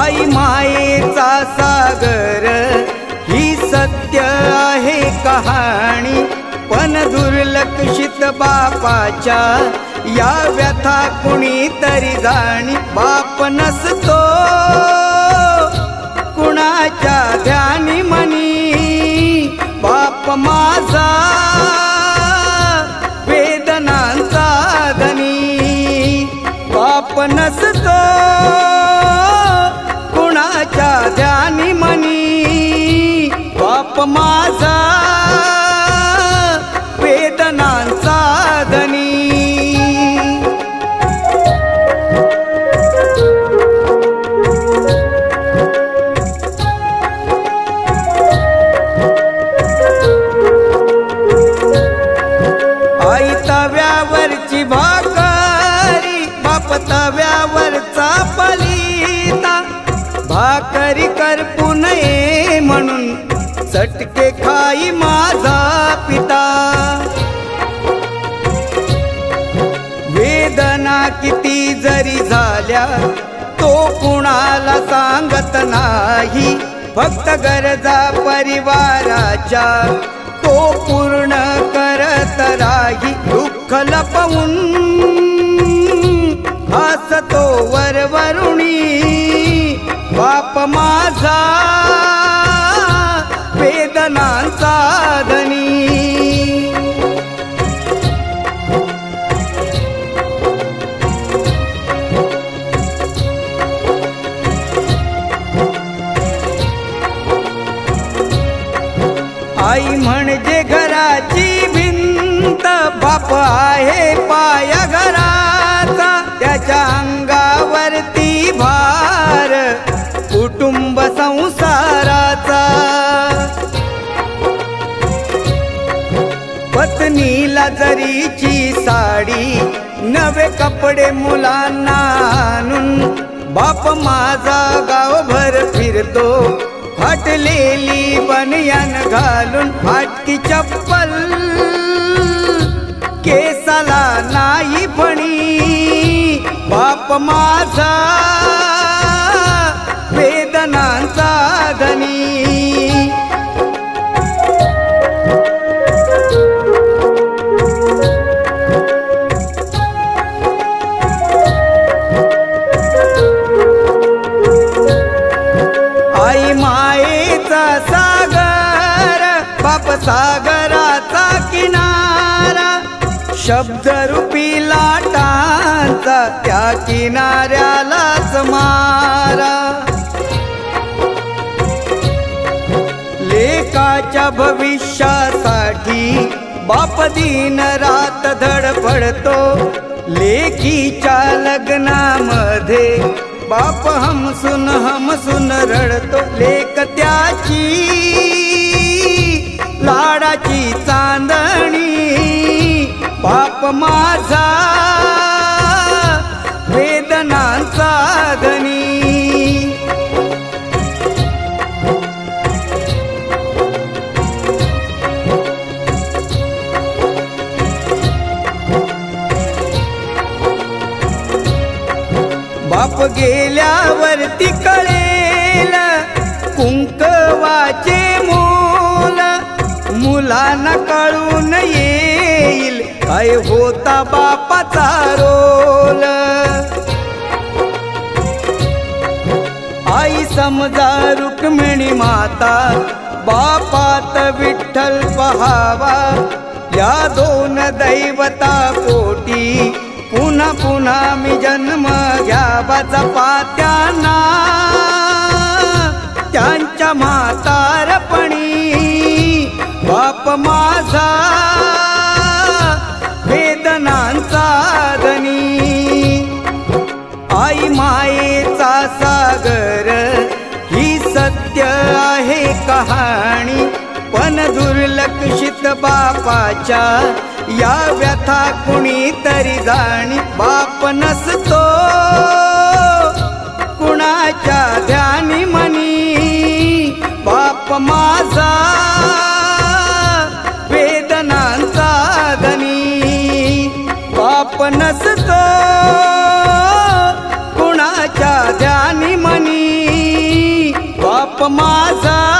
आई मायेचा सागर ही सत्य आहे कहाणी. पण दुर्लक्षित बापाच्या या व्यथा कुणी तरी जाणी. बाप नसतो कुणाच्या ध्यानी मनी. बाप माझा वेदनांचा धनी. बाप नसतो माझा झाल्या तो कुणाला सांगत नाही. फक्त गरजा परिवाराच्या. तो पूर्ण करत राही. दुःख लपवून हसतो वरवरुणी. बाप माझा आई म्हणजे घराची भिंत बाप आहे पाया घराचा त्याच्या अंगावरती भार कुटुंब संसाराचा. पत्नीला जरीची साडी नवे कपडे मुलांना आणून बाप माझा गावभर फिरतो. फाटलेली बनियान घालून फाटकी चप्पल. केसाला नाही फणी बाप माझा सागराचा किनारा शब्दरूपी लाटांचा त्या किनाऱ्यालाच मारा. लेकाच्या भविष्यासाठी बाप दिन रात धडपडतो लेकीच्या लग्नामध्ये बाप हमसून हमसून रडतो. लेक त्याची झाडाची चांदणी. पाप माझा वेदनांचा धनी. बाप गेल्यावरती कळेल कुंकवाचे मुलांना कळून येईल. काय होता बापाचा रोल? आई समजा रुक्मिणी माता बापात विठ्ठल पहावा. या दोन दैवता पोटी पुन्हा पुन्हा मी जन्म घ्यावा जपात्यांना सागर ही सत्य आहे कहाणी. पण दुर्लक्षित बापाच्या या व्यथा कुणी तरी जाणी. बाप नसतो कुणाच्या ध्यानी मनी. बाप माझा वेदनांचा धनी. बाप नसतो बाप माझा